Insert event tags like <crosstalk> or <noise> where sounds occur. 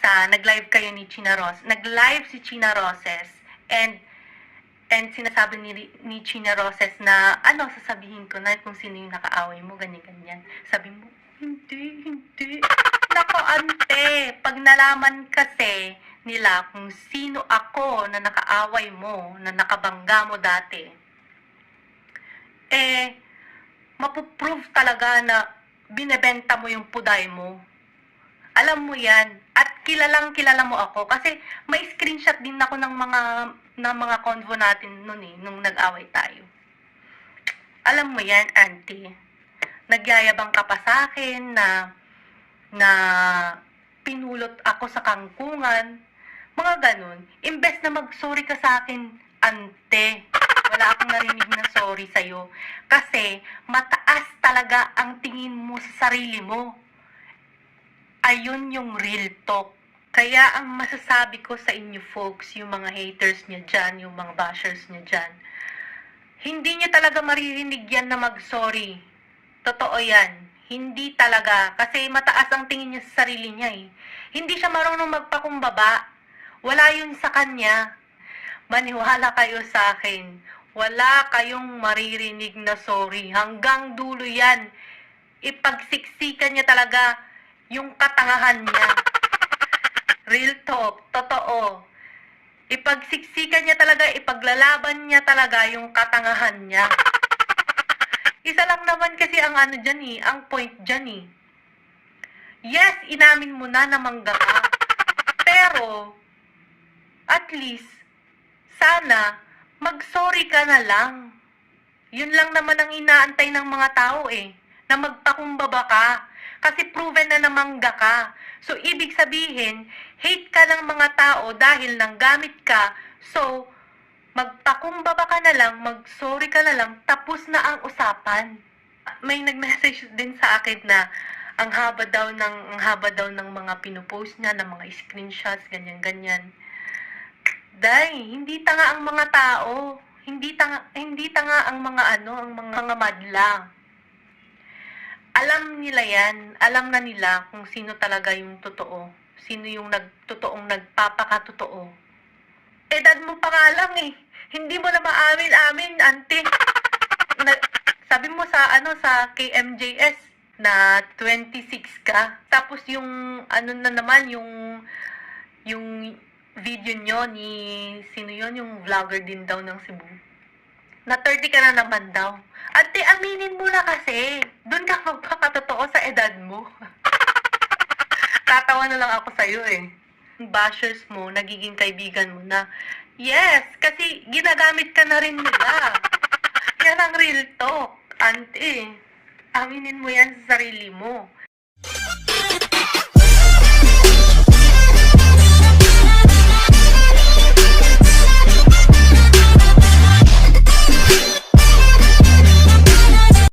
sa nag-live kayo ni China Ros, nag-live si China Roses and and sinasabi ni, ni China Roses na ano sasabihin ko na kung sino yung nakaaway mo ganyan ganyan. Sabi mo, hindi, hindi. <laughs> Nako ante, pag nalaman kasi nila kung sino ako na nakaaway mo, na nakabangga mo dati, eh, mapuprove talaga na binebenta mo yung puday mo. Alam mo yan. At kilalang kilala mo ako. Kasi may screenshot din ako ng mga ng mga convo natin noon eh, nung nag-away tayo. Alam mo yan, auntie. Nagyayabang ka pa sa akin na na pinulot ako sa kangkungan. Mga ganun. Imbes na mag-sorry ka sa akin, ante. Wala akong narinig na sorry sa'yo. Kasi mataas talaga ang tingin mo sa sarili mo. Ayun yung real talk. Kaya ang masasabi ko sa inyo folks, yung mga haters niya dyan, yung mga bashers niya dyan, hindi niya talaga maririnig yan na mag-sorry. Totoo yan. Hindi talaga. Kasi mataas ang tingin niya sa sarili niya eh. Hindi siya marunong magpakumbaba. Wala yun sa kanya. Maniwala kayo sa akin. Wala kayong maririnig na sorry. Hanggang dulo yan. Ipagsiksikan niya talaga yung katangahan niya. <laughs> Real talk. Totoo. Ipagsiksikan niya talaga, ipaglalaban niya talaga yung katangahan niya. <laughs> Isa lang naman kasi ang ano dyan eh, ang point dyan eh. Yes, inamin mo na na mangga ka. Pero, at least, sana, mag-sorry ka na lang. Yun lang naman ang inaantay ng mga tao eh, na magpakumbaba ka. Kasi proven na na mangga ka. So, ibig sabihin, hate ka ng mga tao dahil nang gamit ka. So, magpakumbaba ka na lang, mag-sorry ka na lang, tapos na ang usapan. May nag-message din sa akin na ang haba daw ng ang haba daw ng mga pinupost niya, ng mga screenshots, ganyan-ganyan. Dai, hindi tanga ang mga tao. Hindi tanga hindi tanga ang mga ano, ang mga, mga madla. Alam nila yan. Alam na nila kung sino talaga yung totoo. Sino yung nagtotoong nagpapakatotoo. Edad mo pa nga lang eh. Hindi mo na maamin-amin, ante. Na, sabi mo sa ano sa KMJS na 26 ka. Tapos yung ano na naman yung yung video nyo ni sino yon yung vlogger din daw ng Cebu. Na 30 ka na naman daw. Ate, aminin mo na kasi. Doon ka magpakatotoo sa edad mo. <laughs> Tatawa na lang ako sa'yo eh. Bashers mo, nagiging kaibigan mo na. Yes, kasi ginagamit ka na rin nila. Yan ang real talk, ante. Aminin mo yan sa sarili mo.